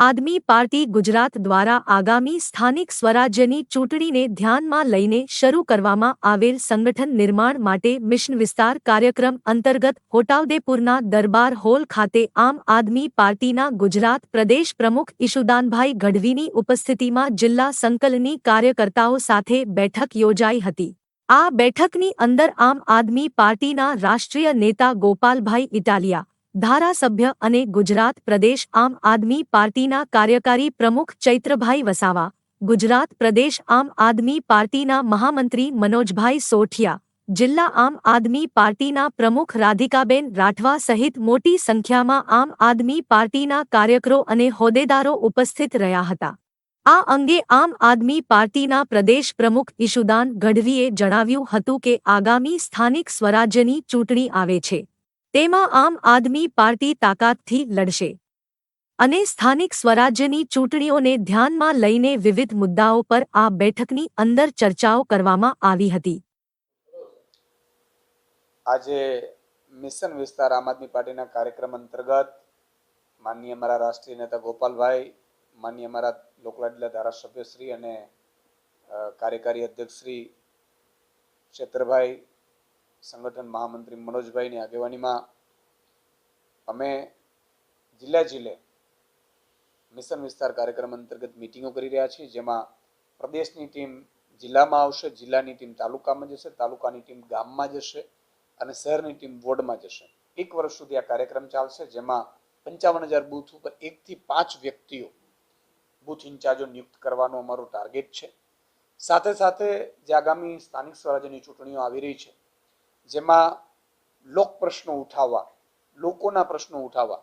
આદમી party Gujarat દ્વારા આગામી સ્થાનિક સ્વરાજ્યની ચૂંટણીને ધ્યાનમાં લઈને શરૂ કરવામાં આવેલ સંગઠન નિર્માણ માટે મિશન વિસ્તાર કાર્યક્રમ અંતર્ગત હોટાઉદેપુરના દરબાર હોલ ખાતે આમ આદમી પાર્ટીના ગુજરાત પ્રદેશ પ્રમુખ ઈશુદાનભાઈ ગઢવીની ઉપસ્થિતિમાં જિલ્લા સંકલની કાર્યકર્તાઓ સાથે બેઠક યોજાઈ હતી. આ બેઠકની અંદર આમ આદમી પાર્ટીના રાષ્ટ્રીય નેતા ગોપાલભાઈ ઇટાલિયા ધારાસભ્ય અને ગુજરાત પ્રદેશ આમ આદમી પાર્ટીના કાર્યકારી પ્રમુખ ચૈત્રભાઈ વસાવા, ગુજરાત પ્રદેશ આમ આદમી પાર્ટીના મહામંત્રી મનોજભાઈ સોઠિયા જિલ્લા આમ આદમી પાર્ટીના પ્રમુખ રાધિકાબેન રાઠવા સહિત મોટી સંખ્યામાં આમ આદમી પાર્ટીના કાર્યકરો અને હોદ્દેદારો ઉપસ્થિત રહ્યા હતા. આ અંગે આમ આદમી પાર્ટીના પ્રદેશ પ્રમુખ ઈશુદાન ગઢવીએ જણાવ્યું હતું કે આગામી સ્થાનિક સ્વરાજ્યની ચૂંટણી આવે છે. તેમાં આમ આદમી પાર્ટી તાકાતથી લડશે. અને સ્થાનિક સ્વરાજ્યની ચૂંટણીઓને ધ્યાનમાં લઈને વિવિધ મુદ્દાઓ પર આ બેઠકની અંદર ચર્ચાઓ કરવામાં આવી હતી. આજે મિશન વિસ્તાર આમ આદમી પાર્ટીના કાર્યક્રમ અંતર્ગત માનનીય અમારા રાષ્ટ્રીય નેતા ગોપાલભાઈ, માનનીય અમારા લોકલાડીલા ધારાસભ્ય શ્રી અને કાર્યકારી અધ્યક્ષ શ્રી ક્ષેત્રભાઈ સંગઠન મહામંત્રી મનોજભાઈની આગેવાનીમાં અમે જિલ્લા જિલ્લે મિશન વિસ્તાર કાર્યક્રમ અંતર્ગત મિટિંગો કરી રહ્યા છીએ, જેમાં પ્રદેશની ટીમ જિલ્લામાં આવશે, જિલ્લાની ટીમ તાલુકામાં જશે, તાલુકાની ટીમ ગામમાં જશે અને શહેરની ટીમ વોર્ડમાં જશે. એક વર્ષ સુધી આ કાર્યક્રમ ચાલશે, જેમાં પંચાવન હજાર બૂથ ઉપર એકથી પાંચ વ્યક્તિઓ બૂથ ઇન્ચાર્જો નિયુક્ત કરવાનો અમારો ટાર્ગેટ છે. સાથે સાથે જે આગામી સ્થાનિક સ્વરાજ્યની ચૂંટણીઓ આવી રહી છે જેમાં લોક પ્રશ્નો ઉઠાવવા, લોકોના પ્રશ્નો ઉઠાવવા.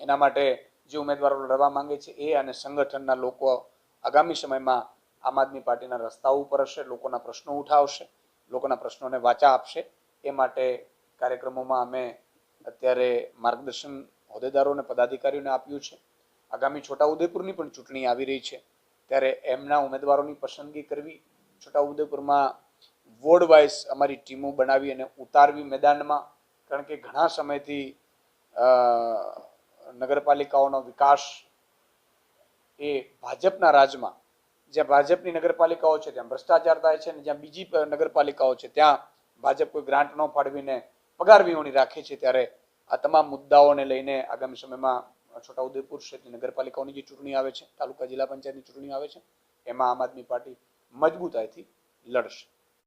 એના માટે જે ઉમેદવારો લડવા માંગે છે એ અને સંગઠનના લોકો આગામી સમયમાં આમ આદમી પાર્ટીના રસ્તાઓ ઉપર હશે, લોકોના પ્રશ્નો ઉઠાવશે, લોકોના પ્રશ્નોને વાચા આપશે. એ માટે કાર્યક્રમોમાં અમે અત્યારે માર્ગદર્શન હોદ્દેદારો અને પદાધિકારીઓને આપ્યું છે. આગામી છોટાઉદેપુરની પણ ચૂંટણી આવી રહી છે. ત્યારે એમના ઉમેદવારોની પસંદગી કરવી છોટાઉદેપુરમાં વોર્ડ વાઇઝ અમારી ટીમો બનાવી અને ઉતારવી મેદાનમાં. કારણ કે ઘણા સમયથી નગરપાલિકાઓનો વિકાસ એ ભાજપના રાજમાં. જ્યાં ભાજપની નગરપાલિકાઓ છે, ત્યાં ભ્રષ્ટાચાર થાય છે અને જ્યાં બીજી નગરપાલિકાઓ છે, ત્યાં ભાજપ કોઈ ગ્રાન્ટ ન ફાળવીને પગાર વિહોણી રાખે છે, ત્યારે આ તમામ મુદ્દાઓને લઈને આગામી સમયમાં છોટાઉદેપુર ક્ષેત્રની નગરપાલિકાઓની જે ચૂંટણી આવે છે, તાલુકા જિલ્લા પંચાયતની ચૂંટણી આવે છે, એમાં આમ આદમી પાર્ટી મજબૂતાઈથી લડશે.